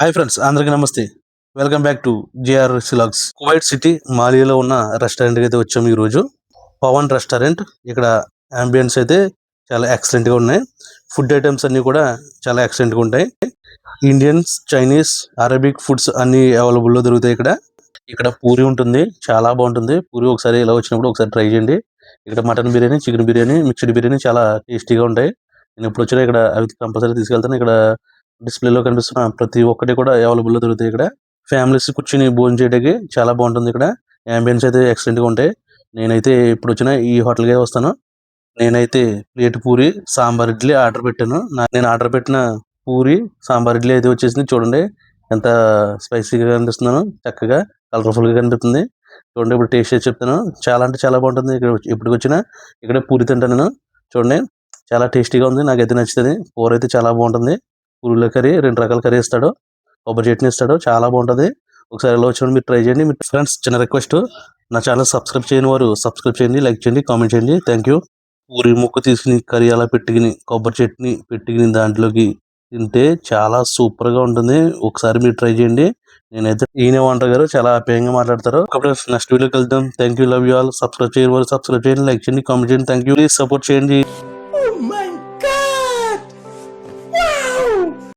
Hi friends అందరికీ నమస్తే. Welcome back to GR సిలాగ్స్ కువైట్ సిటీ మాలియాలో ఉన్న రెస్టారెంట్కి అయితే వచ్చాము ఈ రోజు పవన్ రెస్టారెంట్ ఇక్కడ అంబియన్స్ అయితే చాలా ఎక్సలెంట్గా ఉన్నాయి. ఫుడ్ ఐటమ్స్ అన్ని కూడా చాలా ఎక్సలెంట్గా ఉంటాయి. ఇండియన్స్ చైనీస్ అరబిక్ ఫుడ్స్ అన్ని అవైలబుల్లో దొరుకుతాయి ఇక్కడ. ఇక్కడ పూరి ఉంటుంది చాలా బాగుంటుంది. పూరి ఒకసారి ఇలా వచ్చినప్పుడు ఒకసారి ట్రై చేయండి. ఇక్కడ mutton biryani chicken biryani mixed biryani చాలా టేస్టీగా ఉంటాయి. నేను ఇప్పుడు వచ్చినా ఇక్కడ అవి కంపల్సరీ తీసుకెళ్తాను. ఇక్కడ డిస్ప్లేలో కనిపిస్తున్న ప్రతి ఒక్కటి కూడా అవైలబుల్లో దొరుకుతాయి ఇక్కడ. ఫ్యామిలీస్ కూర్చుని భోజనం చేయడానికి చాలా బాగుంటుంది ఇక్కడ. అంబియన్స్ అయితే ఎక్సలెంట్గా ఉంటాయి. నేనైతే ఇప్పుడు వచ్చిన ఈ హోటల్కే వస్తాను. నేనైతే ప్లేట్ పూరి సాంబార్ ఇడ్లీ ఆర్డర్ పెట్టాను. నా- నేను ఆర్డర్ పెట్టిన పూరి సాంబార్ ఇడ్లీ అయితే వచ్చేసింది. చూడండి ఎంత స్పైసీగా కనిపిస్తున్నాను చక్కగా కలర్ఫుల్గా కనిపిస్తుంది. చూడండి ఇప్పుడు టేస్ట్ చేసి చెప్తాను. చాలా అంటే చాలా బాగుంటుంది. ఇక్కడ ఇప్పటికి వచ్చిన ఇక్కడ పూరి తింటాను నేను. చూడండి చాలా టేస్టీగా ఉంది. నాకైతే నచ్చుతుంది. కూర అయితే చాలా బాగుంటుంది. పూరీల కర్రీ రెండు రకాల కర్రీ ఇస్తాడు. కొబ్బరి చట్నీ ఇస్తాడు. చాలా బాగుంటుంది. ఒకసారి ఎలా వచ్చినప్పుడు మీరు ట్రై చేయండి. మీ ఫ్రెండ్స్ చిన్న రిక్వెస్ట్ నా ఛానల్ సబ్స్క్రైబ్ చేయని వారు సబ్స్క్రైబ్ చేయండి లైక్ చేయండి కామెంట్ చేయండి. థ్యాంక్ యూ పూరి ముక్క తీసుకుని కర్రీ అలా పెట్టుకుని కొబ్బరి చట్నీ పెట్టుకుని దాంట్లోకి తింటే చాలా సూపర్గా ఉంటుంది. ఒకసారి మీరు ట్రై చేయండి. నేనైతే ఈయన వంట గారు చాలా ఆప్యాయంగా మాట్లాడతారు. నెక్స్ట్ వీడియోకి వెళ్తాం thank you love you all subscribe చేయని వారు సబ్స్క్రైబ్ చేయండి లైక్ చేయండి కామెంట్ చేయండి. థ్యాంక్ యూ ప్లీజ్ సపోర్ట్ చేయండి.